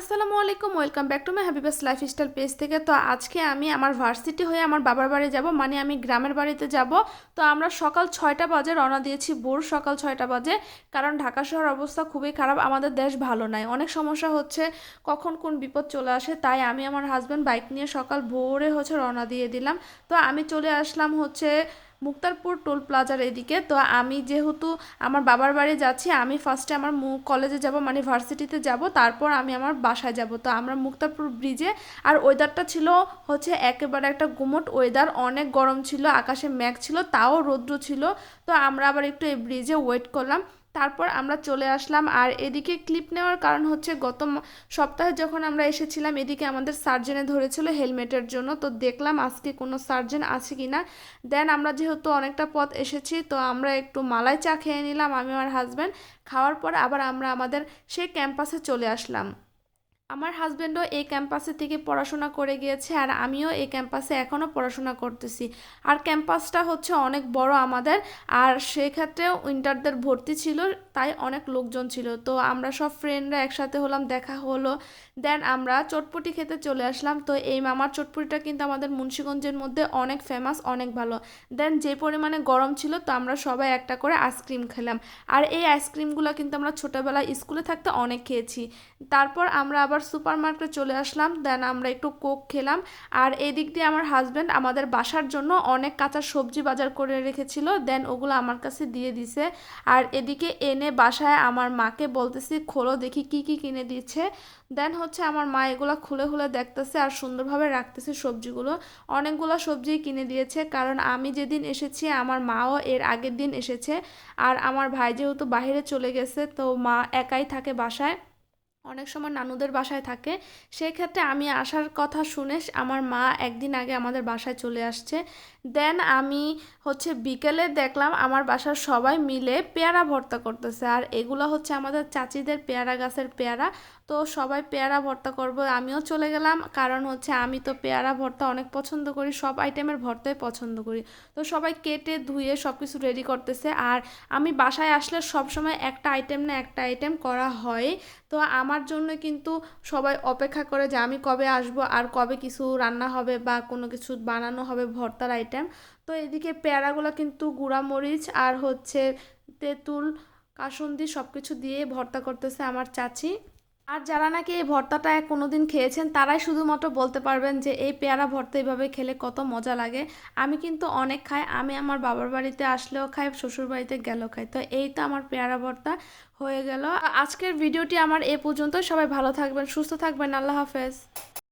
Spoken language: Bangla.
আসসালামু আলাইকুম welcome back to my happy bus lifestyle page থেকে। তো আজকে আমি আমার ভার্সিটি হয়ে আমার বাবার বাড়ি যাব মানে আমি গ্রামের বাড়িতে যাব। তো আমরা সকাল ছয়টা বাজে রওনা দিয়েছি, ভোর সকাল ছয়টা বাজে। কারণ ঢাকা শহর অবস্থা খুবই খারাপ, আমাদের দেশ ভালো নাই। অনেক সমস্যা হচ্ছে, কখন কোন বিপদ চলে আসে, তাই আমি আমার হাজব্যান্ড বাইক নিয়ে সকাল ভোরে হচ্ছে রওনা দিয়ে দিলাম। তো আমি চলে আসলাম হচ্ছে মুক্তারপুর টোল প্লাজার এদিকে। তো আমি যেহেতু আমার বাবার বাড়ি যাচ্ছি, আমি ফার্স্টে আমার কলেজে যাব মানে ভার্সিটিতে যাব, তারপর আমি আমার বাসায় যাব। তো আমরা মুক্তারপুর ব্রিজে আর ওয়েদারটা ছিল হচ্ছে একেবারে একটা গুমট ওয়েদার অনেক গরম ছিল, আকাশে মেঘ ছিল, তাও রৌদ্র ছিল। তো আমরা আবার একটু এই ব্রিজে ওয়েট করলাম। তারপর আমরা চলে আসলাম। আর এদিকে ক্লিপ নেওয়ার কারণ হচ্ছে গত সপ্তাহে যখন আমরা এসেছিলাম, এদিকে আমাদের সার্জেনে ধরেছিল হেলমেটের জন্য। তো দেখলাম আজকে কোনো সার্জেন আছে কি না। দেন আমরা যেহেতু অনেকটা পথ এসেছি, তো আমরা একটু মালাই চা খেয়ে নিলাম, আমি আমার হাজব্যান্ড খাওয়ার পর আবার আমরা আমাদের সেই ক্যাম্পাসে চলে আসলাম। আমার হাজব্যান্ডও এই ক্যাম্পাসে থেকে পড়াশোনা করে গিয়েছে আর আমিও এই ক্যাম্পাসে এখনও পড়াশোনা করতেছি। আর ক্যাম্পাসটা হচ্ছে অনেক বড় আমাদের আর সেক্ষেত্রেও উইন্টারদের ভর্তি ছিল, তাই অনেক লোকজন ছিল। তো আমরা সব ফ্রেন্ডরা একসাথে হলাম, দেখা হলো। দেন আমরা চটপটি খেতে চলে আসলাম। তো এই মামার চটপটিটা কিন্তু আমাদের মুন্সিগঞ্জের মধ্যে অনেক ফেমাস অনেক ভালো। দেন যে পরিমাণে গরম ছিল, তো আমরা সবাই একটা করে আইসক্রিম খেলাম। আর এই আইসক্রিমগুলো কিন্তু আমরা ছোটোবেলায় স্কুলে থাকতে অনেক খেয়েছি। তারপর আমরা আবার সুপার মার্কেটে চলে আসলাম। দেন আমরা একটু কোক খেলাম। আর এদিক দিয়ে আমার হাজব্যান্ড আমাদের বাসার জন্য অনেক কাঁচা সবজি বাজার করে রেখেছিল। দেন ওগুলো আমার কাছে দিয়ে দিছে। আর এদিকে এনে বাসায় আমার মাকে বলতেছি, খোলো, দেখি কি কি কিনে দিচ্ছে। দেন হচ্ছে আমার মা এগুলো খুলে খুলে দেখতেছে আর সুন্দরভাবে রাখতেছে সবজিগুলো। অনেকগুলো সবজি কিনে দিয়েছে। কারণ আমি যেদিন এসেছি, আমার মাও এর আগের দিন এসেছে। আর আমার ভাই যেহেতু বাইরে চলে গেছে, তো মা একাই থাকে বাসায়। অনেক সময় নানুদের বাসায় থাকে। সেই ক্ষেত্রে আমি আসার কথা শুনে আমার মা একদিন আগে আমাদের বাসায় চলে আসছে। দেন আমি হচ্ছে বিকেলে দেখলাম আমার বাসার সবাই মিলে পেয়ারা ভর্তা করতেছে। আর এগুলো হচ্ছে আমাদের চাচিদের পেয়ারা গাছের পেয়ারা। তো সবাই পেয়ারা ভর্তা করব, আমিও চলে গেলাম। কারণ হচ্ছে আমি তো পেয়ারা ভর্তা অনেক পছন্দ করি, সব আইটেমের ভর্তাই পছন্দ করি। তো সবাই কেটে, ধুয়ে সব কিছু রেডি করতেছে। আর আমি বাসায় আসলে সব সময় একটা আইটেম না একটা আইটেম করা হয়। তো আমার জন্য কিন্তু সবাই অপেক্ষা করে যে আমি কবে আসব, আর কবে কিছু রান্না হবে বা কোনো কিছু বানানো হবে ভর্তার আইটেম তো এদিকে পেয়ারাগুলো কিন্তু গুঁড়ামরিচ আর হচ্ছে তেঁতুল, কাসন্দি সব কিছু দিয়ে ভর্তা করতেছে আমার চাচি। আর যারা নাকি এই ভর্তাটা কোনোদিন খেয়েছেন, তারাই শুধুমাত্র বলতে পারবেন যে এই পেয়ারা ভর্তা এইভাবে খেলে কত মজা লাগে। আমি কিন্তু অনেক খাই, আমি আমার বাবার বাড়িতে আসলেও খাই, শ্বশুর বাড়িতে গেলেও খাই। তো এই তো আমার পেয়ারা ভর্তা হয়ে গেল। আজকের ভিডিওটি আমার এ পর্যন্ত সবাই ভালো থাকবেন, সুস্থ থাকবেন। আল্লাহ হাফেজ।